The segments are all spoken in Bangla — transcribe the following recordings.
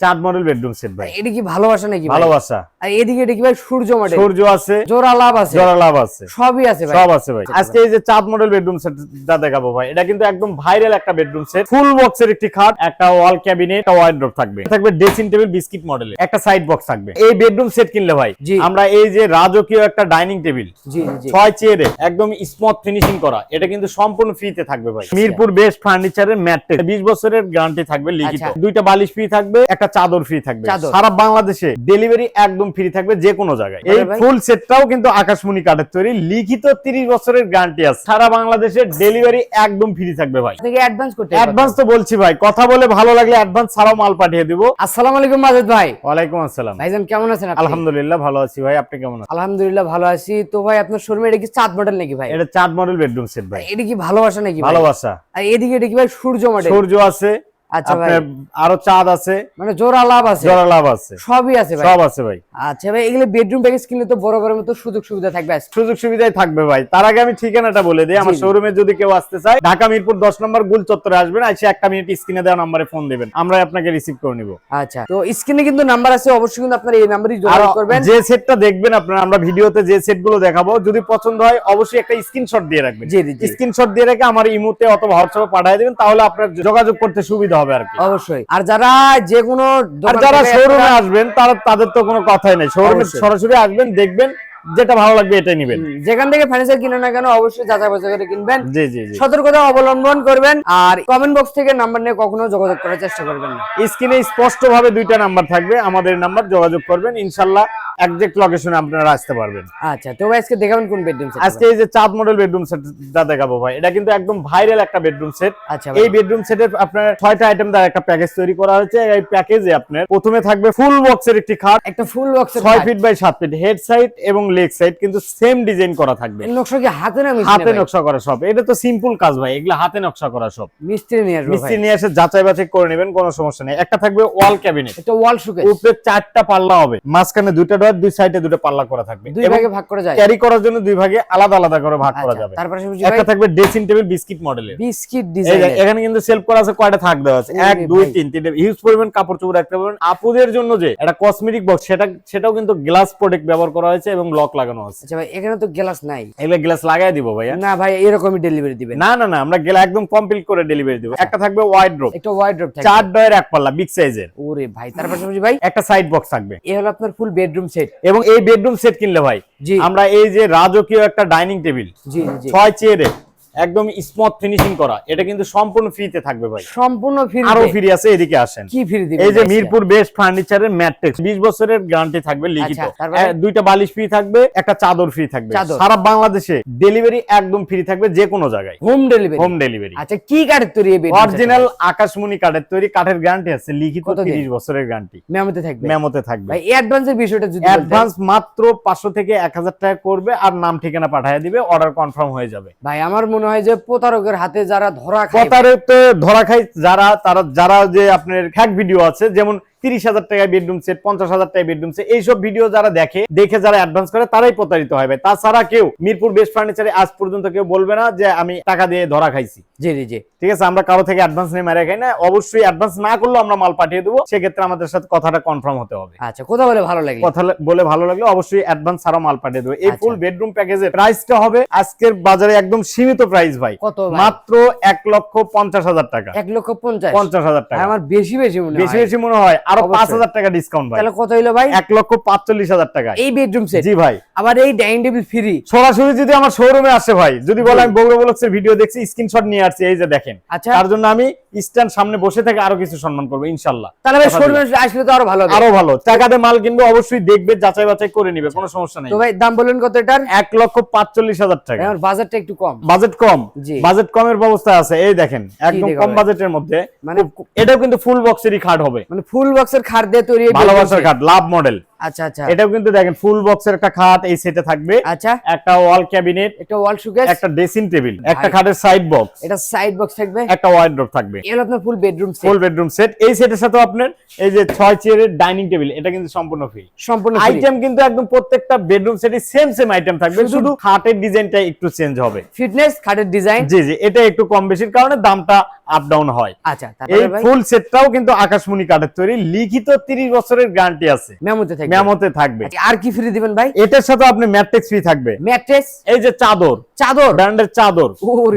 চার মডেল বেডরুম সেট ভাই। এটা কি ভালোবাসা নাকি ভালোবাসা। আর এদিকে এটা কি ভাই সূর্য মডেল সূর্য আছে জোড়া লাভ আছে? জোড়া লাভ আছে। সবই আছে ভাই। সব আছে ভাই। আজকে এই যে মডেল বেডরুম সেট যা দেখাবো ভাই এটা কিন্তু একদম ভাইরাল একটা বেডরুম সেট ফুল বক্সের একটি খাট একটা ওয়াল ক্যাবিনেট একটা ওয়ার্ড্রপ থাকবে। থাকবে ড্রেসিং টেবিল বিস্কিট মডেলের একটা সাইড বক্স থাকবে। এই বেডরুম সেট কিনলে ভাই আমরা এই যে রাজকীয় একটা ডাইনিং টেবিল জি জি। ছয় চেয়ারে একদম স্মথ ফিনিশিং করা এটা কিন্তু সম্পূর্ণ ফ্রিতে থাকবে ভাই। মিরপুর বেস্ট ফার্নিচারের ম্যাট্রেস বিশ বছরের গ্যারান্টি থাকবে লিখিত। আচ্ছা। দুইটা বালিশ ফ্রি থাকবে একটা চাদর ফ্রি থাকবে। সারা বাংলাদেশে ডেলিভারি একদম ফ্রি থাকবে যে কোনো জায়গায়। এই। ফুল সেটটাও কিন্তু আকাশমণি কাঠের তৈরি। লিখিত তিরিশ বছরের গ্যারান্টি আছে। সারা বাংলাদেশে ডেলিভারি একদম ফ্রি থাকবে ভাই। অ্যাডভান্স করতে অ্যাডভান্স তো বলছি ভাই। কথা বলে ভালো লাগলে অ্যাডভান্স ছাড়াও মাল পাঠিয়ে দিব। আসসালামু আলাইকুম মাজেদ ভাই। ওয়ালাইকুম আসসালাম। ভাইজান কেমন আছেন আপনি? আলহামদুলিল্লাহ ভালো আছি ভাই। আপনি কেমন আছেন? আলহামদুলিল্লাহ ভালো আছি। তো ভাই আপনার শোরুমে এটা কি চাঁদ মডেল নাকি ভাই? এটা চার মডেল বেডরুম সেট ভাই। এটা কি ভালোবাসা নাকি ভালোবাসা। আর এদিকে এটা কি ভাই সূর্য মডেল সূর্য আছে। আচ্ছা ভাই। আপনার আরও চাঁদ আছে। মানে জোড়া লাভ আছে? জোড়া লাভ আছে। সবই আছে ভাই। সব আছে ভাই। আচ্ছা ভাই এগুলো বেডরুম প্যাকেজ কিনলে তো বড় বড় মতো সুযোগ সুবিধা থাকবে সুযোগ সুবিধাই থাকবে ভাই। তার আগে আমি ঠিকানাটা বলে দিই। আমার জি, জি। শোরুমে যদি কেউ আসতে চায় ঢাকা মিরপুর দশ নম্বর গুল চত্বরে আসবেন। এসে একটা মিনিট স্ক্রিনে দেওয়া নাম্বারে ফোন দিবেন। আমরা আপনাকে রিসিভ করে নিব। আচ্ছা। তো স্ক্রিনে কিন্তু নাম্বার আছে অবশ্যই কিন্তু আপনারা এই নাম্বারই যোগাযোগ করবেন। যে সেটটা দেখবেন আপনারা আমরা ভিডিওতে যে সেটগুলো দেখাবো যদি পছন্দ হয় অবশ্যই একটা স্ক্রিনশট দিয়ে রাখবেন। স্ক্রিনশট দিয়ে রেখে আমার ইমোতে অথবা হোয়াটসঅ্যাপে পাঠিয়ে দিবেন তাহলে আপনার যোগাযোগ করতে সুবিধা হবে আর কি। অবশ্যই। আর যারা যে কোনো আর যারা শোরুমে আসবেন তারা তাদের তো কোনো কথাই নেই। শোরুমে সরাসরি আসবেন দেখবেন যেটা ভালো লাগবে এটাই নেবেন। যেখান থেকে ফার্নিচার কিনে না কেন অবশ্যই যাচাই বাছাই করে কিনবেন। জি জি জি। সতর্কতা অবলম্বন করবেন আর কমেন্ট বক্স থেকে নাম্বার নিয়ে কখনো যোগাযোগ করার চেষ্টা করবেন না। স্ক্রিনে স্পষ্ট ভাবে দুইটা নাম্বার থাকবে আমাদের নাম্বার যোগাযোগ করবেন। ইনশাল্লাহ একজ্যাক্ট লোকেশনে আপনারা আসতে পারবেন। আচ্ছা তো আজকে দেখাবেন কোন বেডরুম সেট আজকে এই যে চাঁদ মডেল বেডরুম দেখাবো ভাই এটা কিন্তু একদম ভাইরাল একটা বেডরুম সেট আচ্ছা এই বেডরুম সেটের আপনার ছয়টা আইটেম দ্বারা একটা প্যাকেজ তৈরি করা হয়েছে। এই প্যাকেজে আপনার প্রথমে থাকবে ফুল বক্সের একটি খাট একটা ফুল বক্সের ছয় feet by feet head side এবং লেগ সাইড কিন্তু সেম ডিজাইন করা থাকবে। নকশা কি হাতে না হাতে নকশা করা সব। এটা তো সিম্পল কাজ ভাই এগুলো হাতে নকশা করা সব। মিস্ত্রি নিয়ে আসব মিস্ত্রি নিয়ে এসে যাচাই বাছাই করে নেবেন কোনো সমস্যা নেই। একটা থাকবে ওয়াল ক্যাবিনেট একটা ওয়াল শুকে উপরে চারটা পাল্লা হবে মাঝখানে দুইটা দুই সাইডে দুটো পাল্লা করা থাকবে। দুই ভাগে ভাগ করা যায়। ক্যারি করার জন্য দুই ভাগে আলাদা আলাদা করে ভাগ করা আচ্ছা, যাবে। তার পাশাপাশি একটা থাকবে ড্রেসিং টেবিল বিস্কিট মডেলের বিস্কিট ডিজাইন এখানে কিন্তু সেলফ করা আছে কয়টা থাক দেওয়া আছে? ওরে এক দুই ভাই। তিন তিনটে। হিউজ পরিমাণ কাপড় চোপড় রাখতে পারবেন আপুদের জন্য যে একটা কসমেটিক বক্স সেটা সেটাও কিন্তু গ্লাস প্রোডাক্ট ব্যবহার করা হয়েছে এবং লক লাগানো আছে। আচ্ছা ভাই এখানে তো গ্লাস নাই। এগুলো গ্লাস লাগাই দিব ভাইয়া। না ভাই এরকমই ডেলিভারি দিবেন। না না না আমরা গেলা একদম কমপ্লিট করে ডেলিভারি দিব। একটা থাকবে ওয়াইড ড্রপ একটা ওয়াইড্রপ থাকে চার ডয়ের এক পাল্লা বিগ সাইজের ওরে ভাই তার পাশাপাশি ভাই। একটা সাইড বক্স থাকবে। এই হলো আপনার ফুল বেডরুম সেট এবং এই বেডরুম সেট কিনলে ভাই আমরা এই যে রাজকীয় একটা ডাইনিং টেবিল ছয় চেয়ারে একদম স্মথ ফিনিশিং করা। এটা কিন্তু সম্পূর্ণ ফ্রিতে থাকবে ভাই। সম্পূর্ণ ফ্রি আরও ফ্রি আছে এদিকে আসেন। কি ফ্রি দিবেন এই যে মিরপুর বেস্ট ফার্নিচারের ম্যাট্রেস বিশ বছরের গ্যারান্টি থাকবে লিখিত। আচ্ছা, দুইটা বালিশ ফ্রি থাকবে একটা চাদর ফ্রি থাকবে। সারা বাংলাদেশে ডেলিভারি একদম ফ্রি থাকবে যে কোনো জায়গায়। হোম ডেলিভারি হোম ডেলিভারি আচ্ছা কি কাঠের তৈরি এই অরিজিনাল আকাশমণি কাঠের তৈরি কাঠের গ্যারান্টি আছে লিখিত কতদিন? তিরিশ বছরের গ্যারান্টি মেমোতে থাকবে? মেমোতে থাকবে। ভাই অ্যাডভান্সের বিষয়টা যদি অ্যাডভান্স মাত্র পাঁচশো থেকে এক হাজার টাকা করবে আর নাম ঠিকানা পাঠিয়ে দিবে অর্ডার কনফার্ম হয়ে যাবে। ভাই আমার মনে হয় যে প্রতারকের হাতে যারা ধরা কথারে ধরা খায় যারা, তারা যারা যে আপনার ফ্যাক ভিডিও আছে, যেমন তিরিশ হাজার টাকায় বেডরুম সেট পঞ্চাশ হাজার টাকায় বেডরুম সেট এইসব ভিডিও যারা দেখে দেখে যারা অ্যাডভান্স করে তারাই প্রতারিত ভাই তাছাড়া কেউ মিরপুর বেস্ট ফার্নিচারে আজ পর্যন্ত কেউ বলবে না যে আমি টাকা দিয়ে ধরা খাইছি। জি জি জি। ঠিক আছে? আমরা কারও থেকে অ্যাডভান্স নিয়ে মারা খাই না। অবশ্যই অ্যাডভান্স না করলেও আমরা মাল পাঠিয়ে দেবো। সেক্ষেত্রে আমাদের সাথে কথাটা কনফার্ম হতে হবে। আচ্ছা কথা বলে ভালো লাগে কথা বলে ভালো লাগলে। অবশ্যই অ্যাডভান্স ছাড়াও মাল পাঠিয়ে দেবো। এই। ফুল বেডরুম প্যাকেজের প্রাইসটা হবে আজকের বাজারে একদম সীমিত প্রাইস ভাই। কত মাত্র এক লক্ষ পঞ্চাশ হাজার টাকা। এক লক্ষ পঞ্চাশ? পঞ্চাশ হাজার টাকা। আমার বেশি বেশি মনে বেশি বেশি মনে হয়। আরও অবশ্যই। পাঁচ হাজার টাকা ডিসকাউন্ট ভাই। তাহলে কত হইল ভাই? এক লক্ষ পাঁচচল্লিশ হাজার টাকা এই বেডরুম সেট জি ভাই। আবার এই ডাইনিং টেবিল ফ্রি সরাসরি যদি আমার শোরুমে আসে ভাই যদি বলে আমি বগুড়া ব্লগসের ভিডিও দেখছি স্ক্রিনশট নিয়ে আসছি এই যে দেখেন। আচ্ছা। তার জন্য আমি স্ট্যান্ড সামনে বসে থেকে আরও কিছু সম্মান করব ইনশাল্লাহ তাহলে ভাই শোরুমে আসলে তো আরও ভালো আরও ভালো। টাকা দিয়ে মাল কিনবে অবশ্যই দেখবে যাচাই বাছাই করে নিবে কোনো সমস্যা নেই। তো ভাই দাম বললেন কত এটার? এক লক্ষ পাঁচচল্লিশ হাজার টাকা। আমার বাজারটা একটু কম। বাজেট কম? বাজেট কমের ব্যবস্থা আছে এই দেখেন একদম কম? বাজেটের মধ্যে। মানে এটাও কিন্তু ফুল বক্সেরই খাট হবে। মানে ফুল বক্সের খাট দিয়ে তৈরি ভালোবাসার খাট লাভ মডেল আচ্ছা আচ্ছা। এটাও কিন্তু দেখেন ফুল বক্সের একটা খাট এই সেটে থাকবে। আচ্ছা। একটা ওয়াল ক্যাবিনেট একটা ওয়াল শুকেস একটা ড্রেসিং টেবিল একটা খাটের সাইড বক্স এটা সাইড বক্স থাকবে। একটা ওয়ার্ড্রপ থাকবে। এই হলো আপনার full bedroom set full bedroom set এই সেটের সাথে আপনার এই যে ছয় চেয়ারের ডাইনিং টেবিল এটা কিন্তু সম্পূর্ণ ফ্রি সম্পূর্ণ। আইটেম কিন্তু একদম প্রত্যেকটা বেডরুম সেটে সেম সেম আইটেম থাকবে। শুধু- শুধু খাটের ডিজাইনটা একটু চেঞ্জ হবে। ফিটনেস খাটের ডিজাইন জি জি এটা একটু কম বেশির কারণে দামটা আপ ডাউন হয়। আচ্ছা এই ফুল সেটটাও কিন্তু আকাশমণি কাঠের তৈরি। লিখিত 30 বছরের গ্যারান্টি আছে। মেমোতে থাকবে। মেমোতে থাকবে। আচ্ছা, আর কি ফ্রি দিবেন ভাই? এটার সাথে আপনি ম্যাট্রিক্স ফ্রি থাকবে। ম্যাট্রেস এই যে চাদর। চাদর? ব্র্যান্ডের চাদর।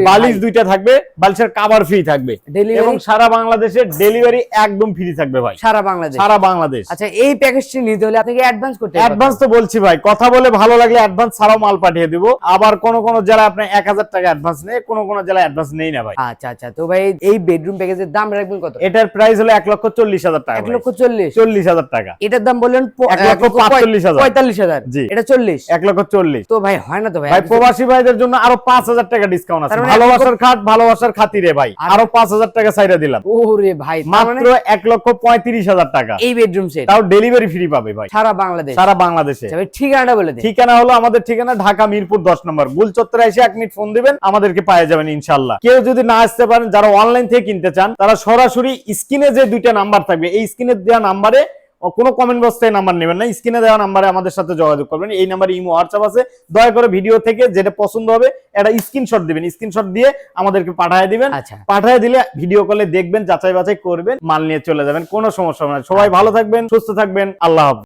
বালিশ দুইটা থাকবে বালিশের কাভার ফ্রি থাকবে। এবং সারা বাংলাদেশে ডেলিভারি একদম ফ্রি থাকবে ভাই। সারা বাংলাদেশ? সারা বাংলাদেশ। আচ্ছা এই প্যাকেজটি নিতে হলে আপনাকে অ্যাডভান্স করতে হবে। অ্যাডভান্স তো বলছি ভাই কথা বলে ভালো লাগলে অ্যাডভান্স ছাড়াও মাল পাঠিয়ে দিব। আবার কোন কোন জেলায় আপনি এক হাজার টাকা অ্যাডভান্স নেই কোন কোন জেলায় অ্যাডভান্স নেই না ভাই। আচ্ছা আচ্ছা তো ভাই এই বেডরুম প্যাকেজের দাম রাখবেন কত? এটার প্রাইস হলো এক লক্ষ চল্লিশ হাজার টাকা এক লক্ষ চল্লিশ? চল্লিশ হাজার টাকা। এটার দাম বললেন প- এক লক্ষ পাঁচচল্লিশ হাজার। পঁয়তাল্লিশ হাজার। জি। এটা চল্লিশ? এক লক্ষ চল্লিশ। তো ভাই হয় না তো ভাই ভাই প্রবাসী ভাইদের জন্য আরও পাঁচ হাজার টাকা ডিসকাউন্ট আছে। মানে ভালোবাসার খাট ভালোবাসার খাতিরে ভাই। আরও পাঁচ হাজার টাকা ছাইরা দিলাম। ওরে ভাই মানে মাত্র এক লক্ষ পঁয়ত্রিশ হাজার টাকা। এই বেডরুম সেট তাও ডেলিভারি ফ্রি পাবে ভাই। সারা বাংলাদেশ। সারা বাংলাদেশে। আচ্ছা ঠিকানাটা বলে ঠিকানা হলো আমাদের ঠিকানা ঢাকা মিরপুর দশ নম্বর। গুল চত্বরে এসে এক মিনিট ফোন দিবেন আমাদেরকে পাওয়া যাবেন ইনশাল্লাহ। কেউ যদি না আসতে পারেন যারা অনলাইন থেকে কিনতে চান তারা সরাসরি স্ক্রিনে যে দুইটা নাম্বার থাকবে এই স্ক্রিনে দেওয়া নাম্বারে কোনো কমেন্ট বক্সে এই নাম্বার নেবেন না স্ক্রিনে দেওয়া নাম্বারে আমাদের সাথে যোগাযোগ করবেন এই নাম্বারে ইমো হোয়াটসঅ্যাপ আছে দয়া করে ভিডিও থেকে যেটা পছন্দ হবে একটা স্ক্রিনশট দিবেন স্ক্রিনশট দিয়ে আমাদেরকে পাঠিয়ে দিবেন আচ্ছা। পাঠিয়ে দিলে ভিডিও কলে দেখবেন যাচাই বাছাই করবেন মাল নিয়ে চলে যাবেন কোনো সমস্যা হবে না। সবাই ভালো থাকবেন সুস্থ থাকবেন আল্লাহ হাফেজ।